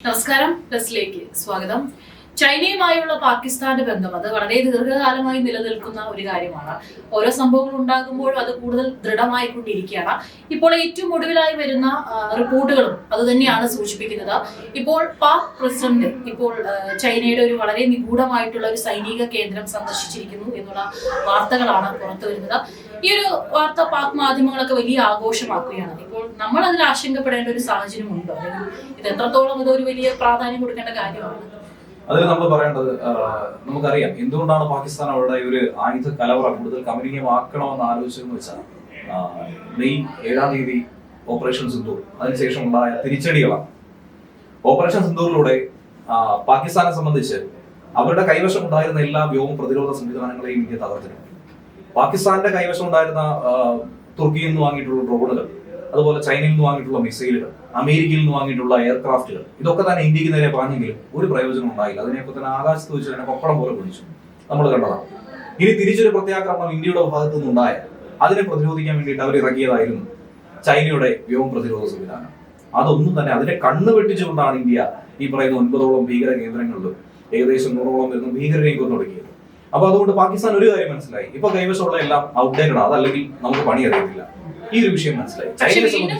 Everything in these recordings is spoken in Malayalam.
നമസ്കാരം പ്ലസിലേക്ക് സ്വാഗതം. ചൈനയുമായുള്ള പാകിസ്ഥാന്റെ ബന്ധം അത് വളരെ ദീർഘകാലമായി നിലനിൽക്കുന്ന ഒരു കാര്യമാണ്. ഓരോ സംഭവങ്ങൾ ഉണ്ടാകുമ്പോഴും അത് കൂടുതൽ ദൃഢമായിക്കൊണ്ടിരിക്കുകയാണ്. ഇപ്പോൾ ഏറ്റവും ഒടുവിലായി വരുന്ന റിപ്പോർട്ടുകളും അത് തന്നെയാണ് സൂചിപ്പിക്കുന്നത്. ഇപ്പോൾ പാക് പ്രസിഡന്റ് ഇപ്പോൾ ചൈനയുടെ ഒരു വളരെ നിഗൂഢമായിട്ടുള്ള ഒരു സൈനിക കേന്ദ്രം സന്ദർശിച്ചിരിക്കുന്നു എന്നുള്ള വാർത്തകളാണ് പുറത്തു വരുന്നത്. ഈ ഒരു വാർത്ത പാക് മാധ്യമങ്ങളൊക്കെ വലിയ ആഘോഷമാക്കുകയാണ്. ഇപ്പോൾ നമ്മൾ അതിൽ ആശങ്കപ്പെടേണ്ട ഒരു സാഹചര്യം ഉണ്ടോ ഇത് എത്രത്തോളം ഇതൊരു വലിയ പ്രാധാന്യം കൊടുക്കേണ്ട കാര്യമാണ്. അതിൽ നമ്മൾ പറയേണ്ടത് നമുക്കറിയാം എന്തുകൊണ്ടാണ് പാകിസ്ഥാൻ അവരുടെ ഒരു ആയുധ കലവറ കൂടുതൽ കമനീയമാക്കണമെന്ന് ആലോചിച്ചതെന്ന് വെച്ചാൽ മെയ് ഏഴാം തീയതി ഓപ്പറേഷൻ സിന്ദൂർ അതിനുശേഷം ഉണ്ടായ തിരിച്ചടികളാണ്. ഓപ്പറേഷൻ സിന്ദൂറിലൂടെ പാകിസ്ഥാനെ സംബന്ധിച്ച് അവരുടെ കൈവശം ഉണ്ടായിരുന്ന എല്ലാ വ്യോമ പ്രതിരോധ സംവിധാനങ്ങളെയും ഇന്ത്യ തകർത്തിട്ടുണ്ട്. പാകിസ്ഥാന്റെ കൈവശം ഉണ്ടായിരുന്ന തുർക്കിയിൽ നിന്ന് വാങ്ങിയിട്ടുള്ള ഡ്രോണുകൾ അതുപോലെ ചൈനയിൽ നിന്ന് വാങ്ങിയിട്ടുള്ള മിസൈലുകൾ അമേരിക്കയിൽ നിന്ന് വാങ്ങിയിട്ടുള്ള എയർക്രാഫ്റ്റുകൾ ഇതൊക്കെ തന്നെ ഇന്ത്യയ്ക്ക് നേരെ പറഞ്ഞെങ്കിലും ഒരു പ്രയോജനം ഉണ്ടായില്ല. അതിനെയൊക്കെ തന്നെ ആകാശത്ത് വെച്ച് തന്നെ പപ്പടം പോലെ പിടിച്ചു. നമ്മൾ കണ്ടതാണ്. ഇനി തിരിച്ചൊരു പ്രത്യാക്രമണം ഇന്ത്യയുടെ ഭാഗത്തു നിന്നുണ്ടായ അതിനെ പ്രതിരോധിക്കാൻ വേണ്ടിയിട്ട് അവർ ഇറങ്ങിയതായിരുന്നു ചൈനയുടെ വ്യോമ പ്രതിരോധ സംവിധാനം. അതൊന്നും തന്നെ അതിനെ കണ്ണ് വെട്ടിച്ചുകൊണ്ടാണ് ഇന്ത്യ ഈ പറയുന്ന ഒൻപതോളം ഭീകര കേന്ദ്രങ്ങളിലും ഏകദേശം നൂറോളം വരുന്ന ഭീകരരെയും കൊന്നൊടുക്കിയത് അപ്പൊ അതുകൊണ്ട് പാകിസ്ഥാൻ ഒരു കാര്യം മനസ്സിലായി. ഇപ്പൊ കൈവശമുള്ള എല്ലാം ഔട്ട്ഡേറ്റഡ് അതല്ലെങ്കിൽ നമുക്ക് പണി അറിയത്തില്ല. ഈ ഒരു വിഷയം മനസ്സിലായി.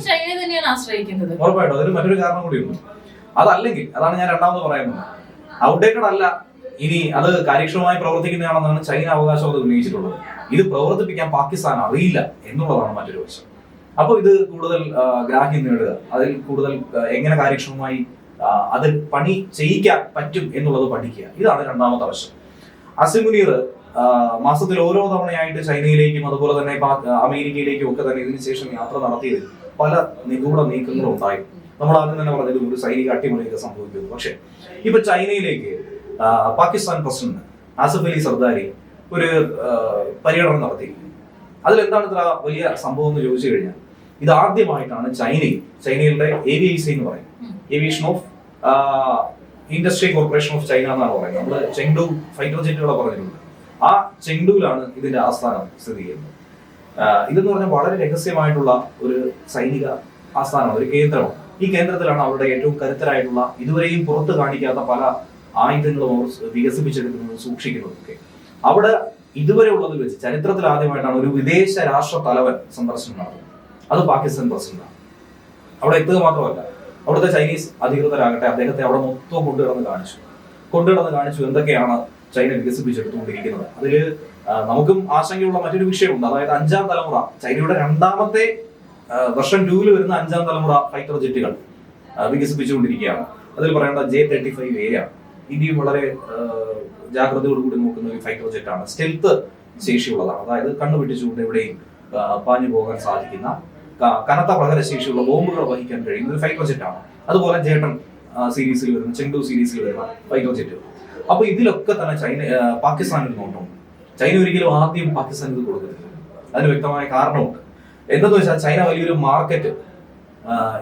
ചൈന തന്നെയാണ് ആശ്രയിക്കുന്നത്. ഉറപ്പായിട്ടും. അതിന് മറ്റൊരു കാരണം കൂടിയുണ്ട് അതല്ലെങ്കിൽ അതാണ് ഞാൻ രണ്ടാമത് പറയുന്നത് ഔട്ട്ഡേറ്റഡ് അല്ല. ഇനി അത് കാര്യക്ഷമമായി പ്രവർത്തിക്കുന്നതാണെന്നാണ് ചൈന അവകാശം അത് ഉന്നയിച്ചിട്ടുള്ളത്. ഇത് പ്രവർത്തിപ്പിക്കാൻ പാകിസ്ഥാൻ അറിയില്ല എന്നുള്ളതാണ് മറ്റൊരു വശം. അപ്പോൾ ഇത് കൂടുതൽ ഗ്രാഹ്യം നേടുക. അതിൽ കൂടുതൽ എങ്ങനെ കാര്യക്ഷമമായി അത് അതിൽ പണി ചെയ്യിക്കാൻ പറ്റും എന്നുള്ളത് പഠിക്കുക. ഇതാണ് രണ്ടാമത്തെ വശം. അസിം മുനീർ ആ, മാസത്തിൽ ഓരോ തവണയായിട്ട് ചൈനയിലേക്കും അതുപോലെ തന്നെ അമേരിക്കയിലേക്കും ഒക്കെ തന്നെ ഇതിനുശേഷം യാത്ര നടത്തിയത് പല നിഗൂഢ നീക്കങ്ങളും ഉണ്ടായി. നമ്മൾ ആദ്യം തന്നെ പറഞ്ഞത് ഒരു സൈനിക അട്ടിമറിയൊക്കെ സംഭവിക്കുന്നു. പക്ഷേ ഇപ്പൊ ചൈനയിലേക്ക് പാകിസ്ഥാൻ പ്രസിഡന്റ് ആസിഫ് അലി സർദാരി ഒരു പര്യടനം നടത്തി അതിലെന്താണ് ഇത്ര വലിയ സംഭവം എന്ന് ചോദിച്ചു കഴിഞ്ഞാൽ ഇത് ആദ്യമായിട്ടാണ് ചൈനയിൽ ചൈനയുടെ ഏവിഐസി എന്ന് പറയും. Aviation of industry corporation of China എന്നാണ് പറയുന്നത്. നമ്മൾ ചെങ്ഡു ഫൈറ്റർ ജെറ്റുകളെ പറഞ്ഞിട്ടുണ്ട് ആ ചെങ്ഡുവിലാണ് ഇതിന്റെ ആസ്ഥാനം സ്ഥിതി ചെയ്യുന്നത്. ഇതെന്ന് പറഞ്ഞാൽ വളരെ രഹസ്യമായിട്ടുള്ള ഒരു സൈനിക ആസ്ഥാനം ഒരു കേന്ദ്രമാണ്. ഈ കേന്ദ്രത്തിലാണ് അവരുടെ ഏറ്റവും കരുത്തരായിട്ടുള്ള ഇതുവരെയും പുറത്ത് കാണിക്കാത്ത പല ആയുധങ്ങളും അവർ വികസിപ്പിച്ചെടുക്കുന്നത് സൂക്ഷിക്കുന്നതൊക്കെ. അവിടെ ഇതുവരെ ഉള്ളതിൽ വെച്ച് ചരിത്രത്തിൽ ആദ്യമായിട്ടാണ് ഒരു വിദേശ രാഷ്ട്ര തലവൻ സന്ദർശനം നടത്തുന്നത്. അത് പാകിസ്ഥാൻ പ്രസിഡന്റാണ്. അവിടെ എത്തുക മാത്രമല്ല അവിടുത്തെ ചൈനീസ് അധികൃതരാകട്ടെ അദ്ദേഹത്തെ അവിടെ മൊത്തം കൊണ്ടുകിടന്ന് കാണിച്ചു. കൊണ്ടുകിടന്ന് കാണിച്ചു എന്തൊക്കെയാണ് ചൈന വികസിപ്പിച്ചെടുത്തുകൊണ്ടിരിക്കുന്നത്. അതിൽ നമുക്കും ആശങ്കയുള്ള മറ്റൊരു വിഷയമുണ്ട്. അതായത് അഞ്ചാം തലമുറ ചൈനയുടെ രണ്ടാമത്തെ വർഷം ടൂവിൽ വരുന്ന അഞ്ചാം തലമുറ ഫൈറ്റർ ജെറ്റുകൾ വികസിപ്പിച്ചുകൊണ്ടിരിക്കുകയാണ്. അതിൽ പറയേണ്ട ജെ തേർട്ടി ഫൈവ് എ ഇന്ത്യയും വളരെ ജാഗ്രതയോടുകൂടി നോക്കുന്ന ഒരു ഫൈറ്റർ ജെറ്റാണ്. സ്റ്റെൽത്ത് ശേഷിയുള്ളതാണ്. അതായത് കണ്ണു പിടിച്ചുകൊണ്ട് എവിടെയും പാഞ്ഞു പോകാൻ സാധിക്കുന്ന കനത്ത കനത്ത പ്രഹരശേഷിയുള്ള ബോംബുകൾ വഹിക്കാൻ കഴിയുന്ന ഒരു ഫൈറ്റർ ജെറ്റാണ്. അതുപോലെ ജേട്ടൻ സീരീസിൽ വരുന്ന ചെങ്ഡു സീരീസിൽ വരുന്ന ഫൈറ്റർ ജെറ്റ് അപ്പൊ ഇതിലൊക്കെ തന്നെ ചൈന പാകിസ്ഥാനിൽ നോട്ടമുണ്ട് ചൈന ഒരിക്കലും ആദ്യം പാകിസ്ഥാൻ ഇത് കൊടുക്കത്തില്ല. അതിന് വ്യക്തമായ കാരണമുണ്ട്. എന്തെന്ന് വെച്ചാൽ ചൈന വലിയൊരു മാർക്കറ്റ്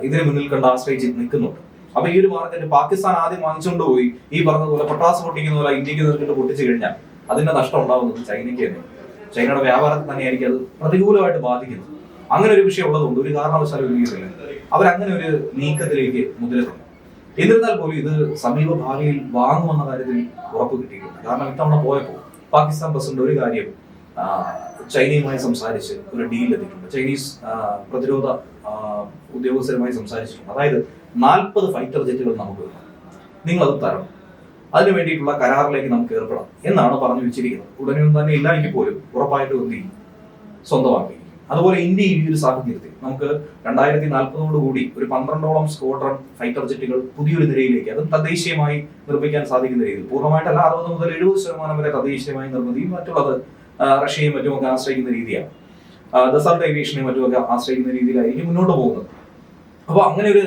ഇതിന് മുന്നിൽ കണ്ട് ആശ്രയിച്ച് നിൽക്കുന്നുണ്ട്. അപ്പൊ ഈ ഒരു മാർക്കറ്റ് പാകിസ്ഥാൻ ആദ്യം വാങ്ങിച്ചുകൊണ്ട് പോയി. ഈ പറഞ്ഞതുപോലെ പൊട്ടാസ് പൊട്ടിക്കുന്ന പോലെ ഇന്ത്യയ്ക്ക് നേരിട്ട് പൊട്ടിച്ചു കഴിഞ്ഞാൽ അതിന്റെ നഷ്ടം ഉണ്ടാവുന്നത് ചൈനയ്ക്ക് തന്നെ. ചൈനയുടെ വ്യാപാരത്തെ തന്നെയായിരിക്കും അത് പ്രതികൂലമായിട്ട് ബാധിക്കുന്നത്. അങ്ങനെ ഒരു വിഷയം ഉള്ളതുകൊണ്ട് ഒരു കാരണവശാലും ഒരുങ്ങിയിട്ടില്ല അവരങ്ങനെ ഒരു നീക്കത്തിലേക്ക് മുതിരുന്നില്ല എന്നിരുന്നാൽ പോലും ഇത് സമീപ ഭാവിയിൽ വാങ്ങുമെന്ന കാര്യത്തിൽ ഉറപ്പ് കിട്ടിയിട്ടുണ്ട്. കാരണം ഇത്തവണ പോയപ്പോൾ പാകിസ്ഥാൻ പ്രസിഡന്റ് ഒരു കാര്യം ചൈനയുമായി സംസാരിച്ച് ഒരു ഡീൽ എത്തിയിട്ടുണ്ട് ചൈനീസ് പ്രതിരോധ ഉദ്യോഗസ്ഥരുമായി സംസാരിച്ചിട്ടുണ്ട്. അതായത് നാൽപ്പത് ഫൈറ്റർ ജെറ്റുകൾ നമുക്ക് നിങ്ങൾ അത് തരണം. അതിനു വേണ്ടിയിട്ടുള്ള കരാറിലേക്ക് നമുക്ക് ഏർപ്പെടാം എന്നാണ് പറഞ്ഞു വെച്ചിരിക്കുന്നത്. ഉടനെ ഒന്നും തന്നെ ഇല്ലായെങ്കിൽ പോലും ഉറപ്പായിട്ട് എന്ത് സ്വന്തമാക്കി അതുപോലെ ഇന്ത്യ ഈ ഒരു സാഹചര്യത്തിൽ. നമുക്ക് രണ്ടായിരത്തി നാൽപ്പതോട് കൂടി ഒരു പന്ത്രണ്ടോളം സ്ക്വാഡ്രൺ ഫൈറ്റർ ജെറ്റുകൾ പുതിയൊരു നിരയിലേക്ക് അതും തദ്ദേശീയമായി നിർമ്മിക്കാൻ സാധിക്കുന്ന രീതിയിൽ. പൂർണമായിട്ടല്ല അറുപത് മുതൽ എഴുപത് ശതമാനം വരെ തദ്ദേശീയമായി നിർമ്മിതിയും മറ്റുള്ളത് റഷ്യയും മറ്റുമൊക്കെ ആശ്രയിക്കുന്ന രീതിയാണ്. ദസാൾട്ട് ഏവിയേഷനെയും മറ്റുമൊക്കെ ആശ്രയിക്കുന്ന രീതിയിലായിരിക്കും മുന്നോട്ട് പോകുന്നത്. അപ്പോൾ അങ്ങനെ ഒരു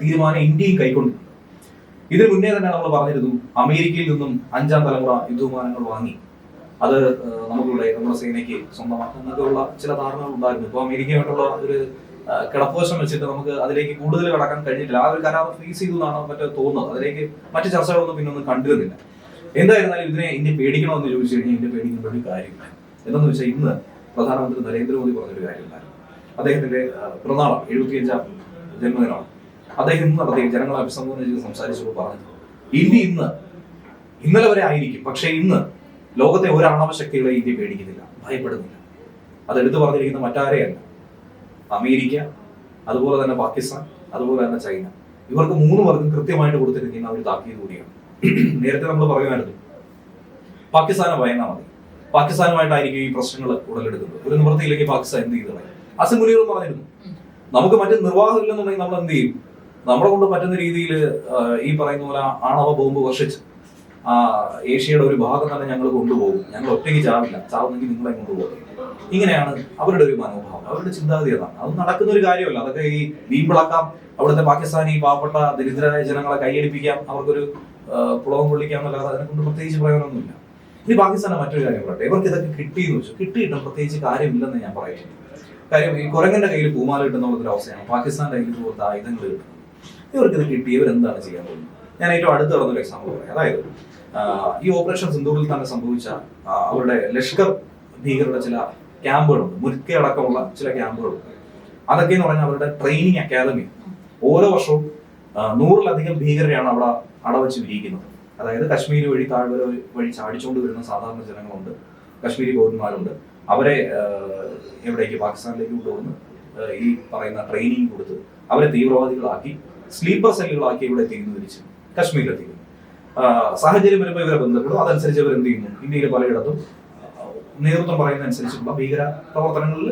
തീരുമാനം ഇന്ത്യയും കൈക്കൊണ്ടിട്ടുണ്ട്. ഇതിന് മുന്നേ തന്നെ നമ്മൾ പറഞ്ഞിരുന്നു അമേരിക്കയിൽ നിന്നും അഞ്ചാം തലമുറ യുദ്ധവിമാനങ്ങൾ വാങ്ങി. അത് നമുക്കിവിടെ നമ്മുടെ സേനയ്ക്ക് സ്വന്തമാക്കുന്നൊക്കെയുള്ള ചില ധാരണകൾ ഉണ്ടായിരുന്നു. ഇപ്പോൾ അമേരിക്കയുമായിട്ടുള്ള ഒരു കിടപ്പുവശം വെച്ചിട്ട് നമുക്ക് അതിലേക്ക് കൂടുതൽ കടക്കാൻ കഴിഞ്ഞിട്ടില്ല. ആ ഒരു കരാർ ഫ്രീസ് ചെയ്തു എന്നാണ് മറ്റേ തോന്നുന്നത്. അതിലേക്ക് മറ്റു ചർച്ചകളൊന്നും പിന്നെ ഒന്നും കണ്ടിരുന്നില്ല എന്തായിരുന്നാലും ഇതിനെ ഇനി പേടിക്കണമെന്ന് ചോദിച്ചു കഴിഞ്ഞാൽ ഇന്ത്യ പേടിക്കേണ്ട ഒരു കാര്യമില്ല. എന്തെന്ന് വെച്ചാൽ ഇന്ന് പ്രധാനമന്ത്രി നരേന്ദ്രമോദി പറഞ്ഞൊരു കാര്യമുണ്ടായിരുന്നു. അദ്ദേഹത്തിന്റെ പിറന്നാളം എഴുപത്തിയഞ്ചാം ജന്മദിനമാണ്. അദ്ദേഹം ഇന്ന് നടത്തി ജനങ്ങളെ അഭിസംബോധന ചെയ്ത് സംസാരിച്ചപ്പോൾ പറഞ്ഞു ഇനി ഇന്ന് ഇന്നലെ വരെ ആയിരിക്കും. പക്ഷേ ഇന്ന് ലോകത്തെ ഒരു ആണവ ശക്തികളെ ഇന്ത്യ പേടിക്കുന്നില്ല ഭയപ്പെടുന്നില്ല. അത് എടുത്തു പറഞ്ഞിരിക്കുന്ന മറ്റാരെയല്ല. അമേരിക്ക അതുപോലെ തന്നെ പാകിസ്ഥാൻ അതുപോലെ തന്നെ ചൈന. ഇവർക്ക് മൂന്ന് പേർക്കും കൃത്യമായിട്ട് കൊടുത്തിരിക്കുന്ന ഒരു താക്കീത് കൂടിയാണ്. നേരത്തെ നമ്മൾ പറയുമായിരുന്നു പാകിസ്ഥാനെ ഭയന്നാൽ മതി. പാകിസ്ഥാനുമായിട്ടായിരിക്കും ഈ പ്രശ്നങ്ങൾ ഉടലെടുക്കുന്നത്. ഒരു നിവൃത്തിയിലേക്ക് പാകിസ്ഥാൻ എന്ത് ചെയ്തു അസിം പറഞ്ഞിരുന്നു. നമുക്ക് മറ്റു നിർവാഹം ഇല്ലെന്നുണ്ടെങ്കിൽ നമ്മൾ എന്ത് ചെയ്യും? നമ്മളെ കൊണ്ട് പറ്റുന്ന രീതിയിൽ ഈ പറയുന്ന പോലെ ആണവ ബോംബ് വർഷിച്ച് ആ ഏഷ്യയുടെ ഒരു ഭാഗം തന്നെ ഞങ്ങൾ കൊണ്ടുപോകും. ഞങ്ങൾ ഒറ്റയ്ക്ക് ചാവില്ല. ചാവുന്നെങ്കിൽ നിങ്ങളെ കൊണ്ടുപോകും. ഇങ്ങനെയാണ് അവരുടെ ഒരു മനോഭാവം. അവരുടെ ചിന്താഗതി അതാണ്. അത് നടക്കുന്ന ഒരു കാര്യമല്ല. അതൊക്കെ ഈ വീമ്പിളക്കാം അവിടുത്തെ പാകിസ്ഥാനി പാവപ്പെട്ട ദരിദ്രരായ ജനങ്ങളെ കൈയടിപ്പിക്കാം അവർക്കൊരു പുളവം കൊള്ളിക്കാം എന്നല്ലാതെ അതിനെ കൊണ്ട് പ്രത്യേകിച്ച് പ്രയോജനമൊന്നുമില്ല ഇനി പാകിസ്ഥാനെ മറ്റൊരു കാര്യം പറയട്ടെ. ഇവർക്ക് ഇതൊക്കെ കിട്ടിയെന്ന് വെച്ചു കിട്ടിയിട്ടും പ്രത്യേകിച്ച് കാര്യമില്ലെന്ന് ഞാൻ പറയുന്നു കാര്യം ഈ കുരങ്ങന്റെ കയ്യിൽ പൂമാല കിട്ടുന്ന ഒരു അവസ്ഥയാണ്. പാകിസ്ഥാന്റെ കയ്യിൽ പോലത്തെ ആയുധങ്ങൾ കിട്ടുന്നത്. ഇവർക്ക് ഇത് കിട്ടി. ഇവരെന്താണ് ചെയ്യാൻ പോകുന്നത്? ഞാൻ ഏറ്റവും അടുത്ത് നടന്നൊരു എക്സാമ്പിൾ പറയാം. അതായത് ഈ ഓപ്പറേഷൻ സിന്ദൂറിൽ തന്നെ സംഭവിച്ച അവരുടെ ലഷ്കർ ഭീകരരുടെ ചില ക്യാമ്പുകളുണ്ട്. മുരുക്കയടക്കമുള്ള ചില ക്യാമ്പുകളുണ്ട്. അതൊക്കെ എന്ന് പറഞ്ഞാൽ അവരുടെ ട്രെയിനിങ് അക്കാദമി ഓരോ വർഷവും നൂറിലധികം ഭീകരരെയാണ് അവിടെ അടവച്ച് വിരിയിക്കുന്നത് അതായത് കശ്മീർ വഴി താഴ്വര വഴി ചാടിച്ചുകൊണ്ട് വരുന്ന സാധാരണ ജനങ്ങളുണ്ട്. കശ്മീരി പൗരന്മാരുണ്ട്. അവരെ എവിടേക്ക്? പാകിസ്ഥാനിലേക്ക് കൊണ്ടുവന്ന് ഈ പറയുന്ന ട്രെയിനിങ് കൊടുത്ത് അവരെ തീവ്രവാദികളാക്കി സ്ലീപ്പർ സെല്ലുകളാക്കി ഇവിടെ തിരിഞ്ഞു തിരിച്ച് കശ്മീരിലെത്തിക്കുന്നു. സാഹചര്യം വരുമ്പോൾ ഇവരെ ബന്ധപ്പെടും. അതനുസരിച്ച് ഇവർ എന്ത് ചെയ്യുന്നു? ഇന്ത്യയിലെ പലയിടത്തും നേതൃത്വം പറയുന്ന അനുസരിച്ചുള്ള ഭീകര പ്രവർത്തനങ്ങളിൽ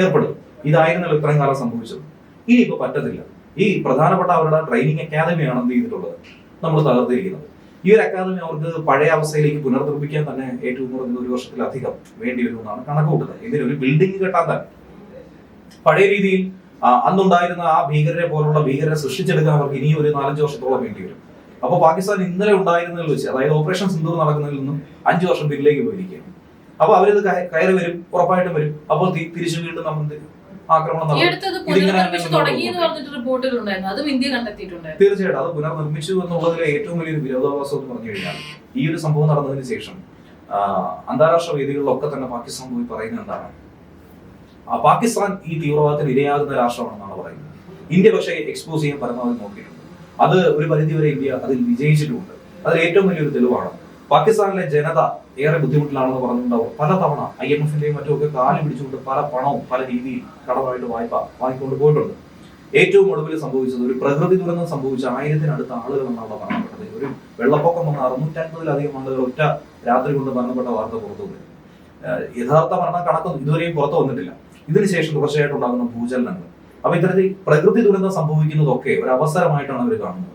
ഏർപ്പെടും. ഇതായിരുന്നല്ലോ ഇത്രയും കാലം സംഭവിച്ചത്. ഇനി ഇപ്പൊ പറ്റത്തില്ല. ഈ പ്രധാനപ്പെട്ട അവരുടെ ട്രെയിനിങ് അക്കാദമിയാണ് എന്ത് ചെയ്തിട്ടുള്ളത്? നമ്മൾ തകർത്തിരിക്കുന്നത്. ഈ ഒരു അക്കാദമി അവർക്ക് പഴയ അവസ്ഥയിലേക്ക് പുനർനിർമ്മിക്കാൻ തന്നെ ഏറ്റവും കുറഞ്ഞ ഒരു വർഷത്തിലധികം വേണ്ടി വരുമെന്നാണ് കണക്ക് കൂട്ടുന്നത് ഇതിന് ഒരു ബിൽഡിംഗ് കെട്ടാൻ തന്നെ. പഴയ രീതിയിൽ അന്നുണ്ടായിരുന്ന ആ ഭീകരരെ പോലുള്ള ഭീകരരെ സൃഷ്ടിച്ചെടുക്കാൻ അവർക്ക് ഇനിയും ഒരു നാലഞ്ച് വർഷത്തോളം വേണ്ടി വരും. അപ്പോൾ പാകിസ്ഥാൻ ഇന്നലെ ഉണ്ടായിരുന്നതിൽ വെച്ച് അതായത് ഓപ്പറേഷൻ സിന്ദൂർ നടക്കുന്നതിൽ നിന്നും അഞ്ചു വർഷം പിന്നിലേക്ക് പോയിരിക്കുകയാണ്. അപ്പൊ അവരിത് കയ- കയറി വരും ഉറപ്പായിട്ടും വരും. അപ്പോൾ തിരിച്ചു വീണ്ടും നമ്മൾ ആക്രമണം തീർച്ചയായിട്ടും. അത് പുനർനിർമ്മിച്ചു എന്നുള്ളതിലെ ഏറ്റവും വലിയൊരു വിരോധാഭാസം എന്ന് പറഞ്ഞു കഴിഞ്ഞാൽ ഈ ഒരു സംഭവം നടന്നതിന് ശേഷം അന്താരാഷ്ട്ര വേദികളിലൊക്കെ തന്നെ പാകിസ്ഥാൻ പോയി പറയുന്നത് എന്താണ്? പാകിസ്ഥാൻ ഈ തീവ്രവാദത്തിന് ഇരയാകുന്ന രാഷ്ട്രമാണെന്നാണ് പറയുന്നത്. ഇന്ത്യ പക്ഷേ എക്സ്പോസ് ചെയ്യാൻ പരമാവധി നോക്കിയിട്ടുണ്ട്. അത് ഒരു പരിധിവരെ ഇന്ത്യ അതിൽ വിജയിച്ചിട്ടുമുണ്ട്. അതിൽ ഏറ്റവും വലിയൊരു തെളിവാണ്. പാകിസ്ഥാനിലെ ജനത ഏറെ ബുദ്ധിമുട്ടിലാണെന്ന് പറഞ്ഞിട്ടുണ്ടാവും. പല പലതവണ ഐ എം എഫിന്റെയും മറ്റുമൊക്കെ കാൽ പിടിച്ചുകൊണ്ട് പല പണവും പല രീതിയിൽ കടമായിട്ട് വായ്പ വാങ്ങിക്കൊണ്ട് പോയിട്ടുണ്ട്. ഏറ്റവും ഒടുവിൽ സംഭവിച്ചത് ഒരു പ്രകൃതി ദുരന്തം സംഭവിച്ച ആയിരത്തിനടുത്ത ആളുകൾ എന്നാണ് മരണപ്പെട്ടത് ഒരു വെള്ളപ്പൊക്കം വന്ന അറുന്നൂറ്റൻപതിലധികം ആളുകൾ ഒറ്റ രാത്രി കൊണ്ട് മരണപ്പെട്ട വാർത്ത പുറത്തു യഥാർത്ഥ മരണ കണക്കൊന്നും ഇതുവരെയും പുറത്തു വന്നിട്ടില്ല. ഇതിനുശേഷം തുടർച്ചയായിട്ട് ഉണ്ടാകുന്ന ഭൂചലനങ്ങൾ. അപ്പൊ ഇത്തരത്തിൽ പ്രകൃതി ദുരന്തം സംഭവിക്കുന്നതൊക്കെ ഒരു അവസരമായിട്ടാണ് അവർ കാണുന്നത്.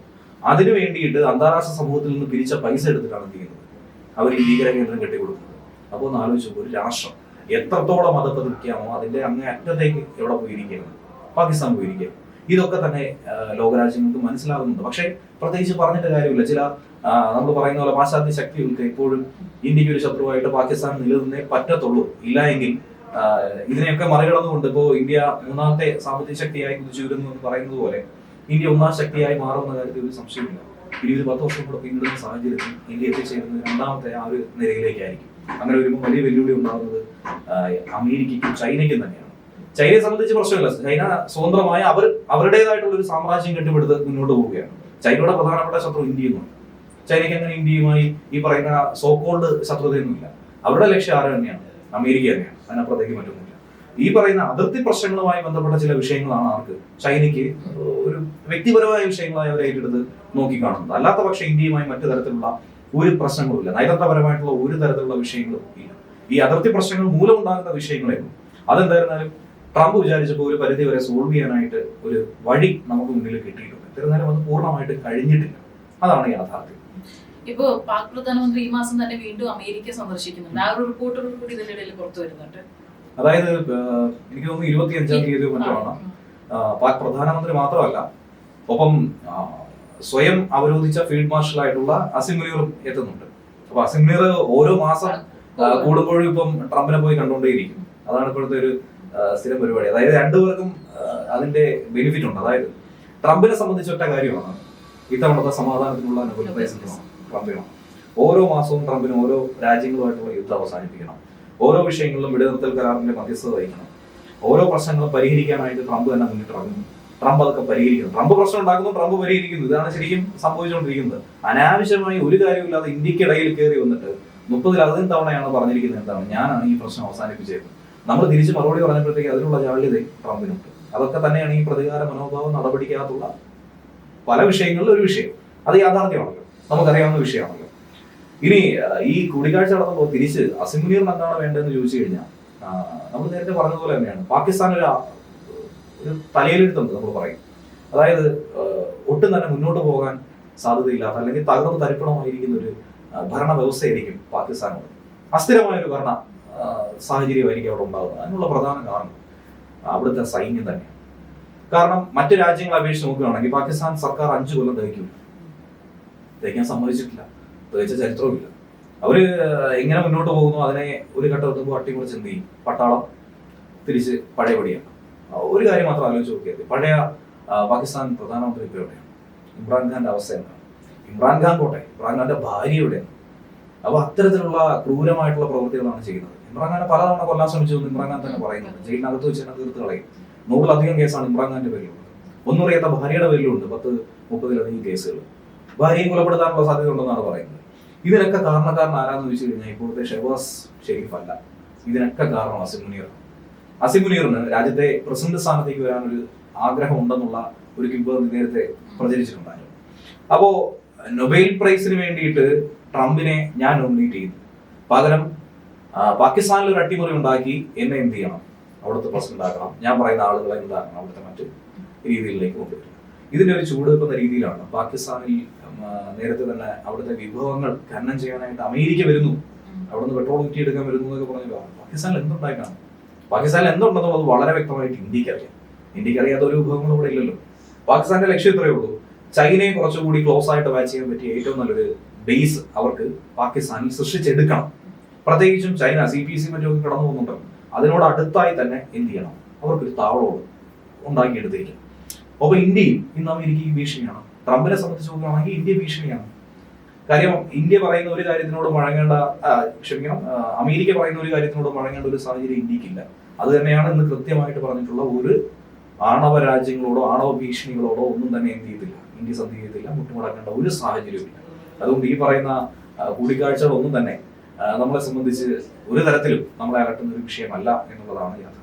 അതിനു വേണ്ടിയിട്ട് അന്താരാഷ്ട്ര സമൂഹത്തിൽ നിന്ന് പിരിച്ച പൈസ എടുത്തിട്ടാണ് എന്ത് ചെയ്യുന്നത്? അവർ ഈ ഭീകര കേന്ദ്രം കെട്ടിക്കൊടുക്കുന്നത്. അപ്പോൾ ഒന്ന് ആലോചിച്ചു ഒരു രാഷ്ട്രം എത്രത്തോളം നിൽക്കാമോ അതിന്റെ അങ്ങേ അറ്റത്തേക്ക് എവിടെ പോയിരിക്കുകയാണ്? പാകിസ്ഥാൻ പോയിരിക്കുകയാണ്. ഇതൊക്കെ തന്നെ ലോകരാജ്യങ്ങൾക്ക് മനസ്സിലാകുന്നുണ്ട്. പക്ഷേ പ്രത്യേകിച്ച് പറഞ്ഞിട്ട് കാര്യമില്ല. ചില നമ്മൾ പറയുന്ന പോലെ പാശ്ചാത്യ ശക്തികൾക്ക് ഇപ്പോഴും ഇന്ത്യയ്ക്ക് ഒരു ശത്രുവായിട്ട് പാകിസ്ഥാൻ നിലനിന്നേ പറ്റത്തുള്ളൂ. ഇല്ല എങ്കിൽ ഇതിനെയൊക്കെ മറികടന്നുകൊണ്ട് ഇപ്പോൾ ഇന്ത്യ മൂന്നാമത്തെ സാമ്പത്തിക ശക്തിയായി കുതിച്ചുവരുന്നു എന്ന് പറയുന്നത് പോലെ ഇന്ത്യ ഒന്നാം ശക്തിയായി മാറുന്ന കാര്യത്തിൽ ഒരു സംശയമില്ല. ഇനി ഒരു പത്ത് വർഷം കൂടെ പിന്നിടുന്ന സാഹചര്യത്തിൽ ഇന്ത്യ എത്തിച്ചേരുന്നത് രണ്ടാമത്തെ ആ ഒരു നിരയിലേക്കായിരിക്കും അങ്ങനെ വരുമ്പോൾ വലിയ വെല്ലുവിളി ഉണ്ടാകുന്നത് അമേരിക്കയ്ക്കും ചൈനയ്ക്കും തന്നെയാണ്. ചൈനയെ സംബന്ധിച്ച് പ്രശ്നമില്ല. ചൈന സ്വതന്ത്രമായ അവർ അവരുടേതായിട്ടുള്ള ഒരു സാമ്രാജ്യം കെട്ടിപ്പടുത്ത് മുന്നോട്ട് പോവുകയാണ്. ചൈനയുടെ പ്രധാനപ്പെട്ട ശത്രു ഇന്ത്യയുമാണ്. ചൈനയ്ക്ക് അങ്ങനെ ഇന്ത്യയുമായി ഈ പറയുന്ന സോക്കോൾഡ് ശത്രുതയൊന്നുമില്ല. അവരുടെ ലക്ഷ്യം ആരും തന്നെയാണ്? അമേരിക്ക തന്നെയാണ്. അതിനപ്പുറത്തേക്ക് മറ്റൊന്നുമില്ല. ഈ പറയുന്ന അതിർത്തി പ്രശ്നങ്ങളുമായി ബന്ധപ്പെട്ട ചില വിഷയങ്ങളാണ് ആർക്ക് ചൈനയ്ക്ക് ഒരു വ്യക്തിപരമായ വിഷയങ്ങളായി അവർ ഏറ്റെടുത്ത് നോക്കിക്കാണുന്നത്. അല്ലാത്ത പക്ഷേ ഇന്ത്യയുമായി മറ്റു തരത്തിലുള്ള ഒരു പ്രശ്നങ്ങളുമില്ല. നയതന്ത്രപരമായിട്ടുള്ള ഒരു തരത്തിലുള്ള വിഷയങ്ങളും ഇല്ല. ഈ അതിർത്തി പ്രശ്നങ്ങൾ മൂലമുണ്ടാകുന്ന വിഷയങ്ങളേ ഉള്ളൂ അതെന്തായിരുന്നാലും ട്രംപ് വിചാരിച്ചപ്പോൾ ഒരു പരിധി വരെ സോൾവ് ചെയ്യാനായിട്ട് ഒരു വഴി നമുക്ക് മുന്നിൽ കിട്ടിയിട്ടുണ്ട്. എന്നിരുന്നാലും അത് പൂർണമായിട്ട് കഴിഞ്ഞിട്ടില്ല. അതാണ് യാഥാർത്ഥ്യം. ഇപ്പോ പാക് പ്രധാനമന്ത്രി ഈ മാസം തന്നെ വീണ്ടും അമേരിക്ക സന്ദർശിക്കുന്നുണ്ട്. ആ ഒരു റിപ്പോർട്ടുകൾ കൂടി ഇതിന്റെ ഇടയിൽ പുറത്തു വരുന്നുണ്ട്. അതായത് എനിക്ക് തോന്നുന്നു ഇരുപത്തി അഞ്ചാം തീയതി മറ്റാണ് പാക് പ്രധാനമന്ത്രി മാത്രമല്ല ഒപ്പം സ്വയം അവരോധിച്ച ഫീൽഡ് മാർഷൽ ആയിട്ടുള്ള അസിംഗ്ലിയറും എത്തുന്നുണ്ട്. അപ്പൊ അസിംഗ്ലിയർ ഓരോ മാസം കൂടുമ്പോഴും ഇപ്പം ട്രംപിനെ പോയി കണ്ടുകൊണ്ടേയിരിക്കും അതാണ് ഇപ്പോഴത്തെ ഒരു സ്ഥിരം പരിപാടി. അതായത് രണ്ടുപേർക്കും അതിന്റെ ബെനിഫിറ്റ് ഉണ്ട്. അതായത് ട്രംപിനെ സംബന്ധിച്ച ഒറ്റ കാര്യമാണ്. ഇത്തവണത്തെ സമാധാനത്തിനുള്ള നൊബേൽ പ്രൈസ് കിട്ടണം ട്രംപിന് ഓരോ മാസവും ട്രംപിന് ഓരോ രാജ്യങ്ങളുമായിട്ടുള്ള യുദ്ധം അവസാനിപ്പിക്കണം. ഓരോ വിഷയങ്ങളിലും വെടിനിർത്തൽ കരാറിന്റെ മധ്യസ്ഥത വഹിക്കണം. ഓരോ പ്രശ്നങ്ങളും പരിഹരിക്കാനായിട്ട് ട്രംപ് തന്നെ മുന്നിട്ടിറങ്ങുന്നു ട്രംപ് അതൊക്കെ പരിഹരിക്കുന്നു. ട്രംപ് പ്രശ്നം ഉണ്ടാക്കുന്നു ട്രംപ് പരിഹരിക്കുന്നു. ഇതാണ് ശരിക്കും സംഭവിച്ചുകൊണ്ടിരിക്കുന്നത്. അനാവശ്യമായി ഒരു കാര്യമില്ലാതെ ഇന്ത്യക്കിടയിൽ കയറി വന്നിട്ട് മുപ്പതിലധികം തവണയാണ് പറഞ്ഞിരിക്കുന്നത് എന്താണ്? ഞാനാണ് ഈ പ്രശ്നം അവസാനിപ്പിച്ചത്. നമ്മൾ തിരിച്ച് മറുപടി പറഞ്ഞപ്പോഴത്തേക്ക് അതിനുള്ള ജാള്യത ട്രംപിനുണ്ട്. അതൊക്കെ തന്നെയാണ് ഈ പ്രതികാര മനോഭാവം നടപടിക്കകത്തുള്ള പല വിഷയങ്ങളിൽ ഒരു വിഷയം. അത് യാഥാർത്ഥ്യമാണല്ലോ. നമുക്കറിയാവുന്ന വിഷയമാണല്ലോ. ഇനി ഈ കൂടിക്കാഴ്ച നടന്നപ്പോൾ തിരിച്ച് അസിമുനീറിന് എന്താണ് വേണ്ടതെന്ന് ചോദിച്ചു കഴിഞ്ഞാൽ നമ്മൾ നേരത്തെ പറഞ്ഞതുപോലെ തന്നെയാണ്. പാകിസ്ഥാൻ ഒരു ഒരു തലയിലെടുത്തുണ്ട് നമ്മൾ പറയും. അതായത് ഒട്ടും തന്നെ മുന്നോട്ട് പോകാൻ സാധ്യതയില്ലാത്ത അല്ലെങ്കിൽ തകർന്ന് തരിപ്പണമായിരിക്കുന്ന ഒരു ഭരണ വ്യവസ്ഥയായിരിക്കും പാകിസ്ഥാനുള്ളത് അസ്ഥിരമായ ഒരു ഭരണ സാഹചര്യമായിരിക്കും അവിടെ ഉണ്ടാകുന്നത്. അതിനുള്ള പ്രധാന കാരണം അവിടുത്തെ സൈന്യം തന്നെയാണ്. കാരണം മറ്റു രാജ്യങ്ങളെ അപേക്ഷിച്ച് നോക്കുകയാണെങ്കിൽ പാകിസ്ഥാൻ സർക്കാർ അഞ്ചു കൊല്ലം ദഹിക്കും ദഹിക്കാൻ സമ്മതിച്ചിട്ടില്ല. ദഹിച്ച ചരിത്രവുമില്ല. അവർ എങ്ങനെ മുന്നോട്ട് പോകുന്നു അതിനെ ഒരു ഘട്ടത്തിൽ എത്തുമ്പോൾ കൂടെ ചിന്തി പട്ടാളം തിരിച്ച് പഴയപടിയാണ് ഒരു കാര്യം മാത്രം ആലോചിച്ച് നോക്കിയത്. പഴയ പാകിസ്ഥാൻ പ്രധാനമന്ത്രി ഇപ്പോൾ എവിടെയാണ്? ഇമ്രാൻഖാന്റെ അവസ്ഥ എന്താണ്? ഇമ്രാൻഖാൻ പോട്ടെ. ഇമ്രാൻഖാന്റെ ഭാര്യ എവിടെയാണ്? അപ്പൊ അത്തരത്തിലുള്ള ക്രൂരമായിട്ടുള്ള പ്രവൃത്തികളാണ് ചെയ്യുന്നത്. ഇമ്രാൻഖാനെ പലതവണ കൊല്ലാൻ ശ്രമിച്ചു ഇമ്രാൻഖാൻ തന്നെ പറയുന്നുണ്ട്. ജയിലിനകത്ത് വെച്ച് തന്നെ തീർത്ത് കളയും. നൂറിലധികം കേസാണ് ഇമ്രാൻഖാന്റെ പേരിലുള്ളത്. ഒന്നും അറിയാത്ത ഭാര്യയുടെ പേരിലുണ്ട് പത്ത് മുപ്പതിലധികം കേസുകൾ ഭാര്യയും കൊലപ്പെടുത്താനുള്ള സാധ്യത ഉണ്ടെന്നാണ് പറയുന്നത്. ഇതിനൊക്കെ കാരണക്കാരൻ ആരാന്ന് ചോദിച്ചു കഴിഞ്ഞാൽ ഇപ്പോഴത്തെ ഷെവാസ് ഷെരീഫ് അല്ല ഇതിനൊക്കെ കാരണം അസിം മുനീർ. അസിം മുനീറിന് രാജ്യത്തെ പ്രസിഡന്റ് സ്ഥാനത്തേക്ക് വരാൻ ഒരു ആഗ്രഹം ഉണ്ടെന്നുള്ള ഒരു കിംബർലി നേരത്തെ പ്രചരിച്ചിട്ടുണ്ടായിരുന്നു. അപ്പോ നൊബേൽ പ്രൈസിന് വേണ്ടിയിട്ട് ട്രംപിനെ ഞാൻ നോമിനേറ്റ് ചെയ്യുന്നു. പകരം പാകിസ്ഥാനിൽ ഒരു അട്ടിമറി ഉണ്ടാക്കി എന്നെ എന്ത് ചെയ്യണം? അവിടുത്തെ പ്രസിഡന്റ് ആക്കണം ഞാൻ പറയുന്ന ആളുകളെ എന്താക്കണം? അവിടുത്തെ മറ്റ് രീതിയിലേക്ക് കൊണ്ടുവരും. ഇതിന്റെ ഒരു ചൂട് രീതിയിലാണ്. പാകിസ്ഥാനിൽ നേരത്തെ തന്നെ അവിടുത്തെ വിഭവങ്ങൾ ഖനനം ചെയ്യാനായിട്ട് അമേരിക്ക വരുന്നു. അവിടുന്ന് പെട്രോൾ ഊറ്റിയെടുക്കാൻ വരുന്നു എന്നൊക്കെ പറഞ്ഞു പാകിസ്ഥാനിൽ എന്തുണ്ടായിട്ടാണ്? പാകിസ്ഥാനിൽ എന്തുണ്ടെന്നുള്ളത് വളരെ വ്യക്തമായിട്ട് ഇന്ത്യയ്ക്ക് അറിയാം ഇന്ത്യയ്ക്ക് അറിയാത്ത ഒരു വിഭവങ്ങളും ഇവിടെ ഇല്ലല്ലോ. പാകിസ്ഥാന്റെ ലക്ഷ്യം ഇത്രയേ ഉള്ളൂ. ചൈനയെ കുറച്ചുകൂടി ക്ലോസ് ആയിട്ട് വാച്ച് ചെയ്യാൻ പറ്റിയ ഏറ്റവും നല്ലൊരു ബേസ് അവർക്ക് പാകിസ്ഥാനിൽ സൃഷ്ടിച്ചെടുക്കണം. പ്രത്യേകിച്ചും ചൈന സി പി സി മറ്റുമൊക്കെ കടന്നു പോകുന്നുണ്ടോ അതിനോട് അടുത്തായി തന്നെ എന്ത് ചെയ്യണം? അവർക്കൊരു താവളവും ഉണ്ടാക്കിയെടുത്തിരിക്കും അപ്പൊ ഇന്ത്യയും ഇന്ന് അമേരിക്കയും ഭീഷണിയാണ്. ട്രംപിനെ സംബന്ധിച്ച് നോക്കുകയാണെങ്കിൽ ഇന്ത്യ ഭീഷണിയാണ്. കാര്യം ഇന്ത്യ പറയുന്ന ഒരു കാര്യത്തിനോട് വഴങ്ങേണ്ട ക്ഷമിക്കണം അമേരിക്ക പറയുന്ന ഒരു കാര്യത്തിനോട് വഴങ്ങേണ്ട ഒരു സാഹചര്യം ഇന്ത്യക്കില്ല അത് തന്നെയാണ് ഇന്ന് കൃത്യമായിട്ട് പറഞ്ഞിട്ടുള്ള ഒരു ആണവ രാജ്യങ്ങളോടോ ആണവ ഭീഷണികളോടോ ഒന്നും തന്നെ എന്ത് ചെയ്യത്തില്ല. ഇന്ത്യ സന്ധി ചെയ്തില്ല മുട്ടുമുടക്കേണ്ട ഒരു സാഹചര്യമില്ല അതുകൊണ്ട് ഈ പറയുന്ന കൂടിക്കാഴ്ചകളൊന്നും തന്നെ നമ്മളെ സംബന്ധിച്ച് ഒരു തരത്തിലും നമ്മളെ അലട്ടുന്ന ഒരു വിഷയമല്ല എന്നുള്ളതാണ് യാഥാർത്ഥ്യം.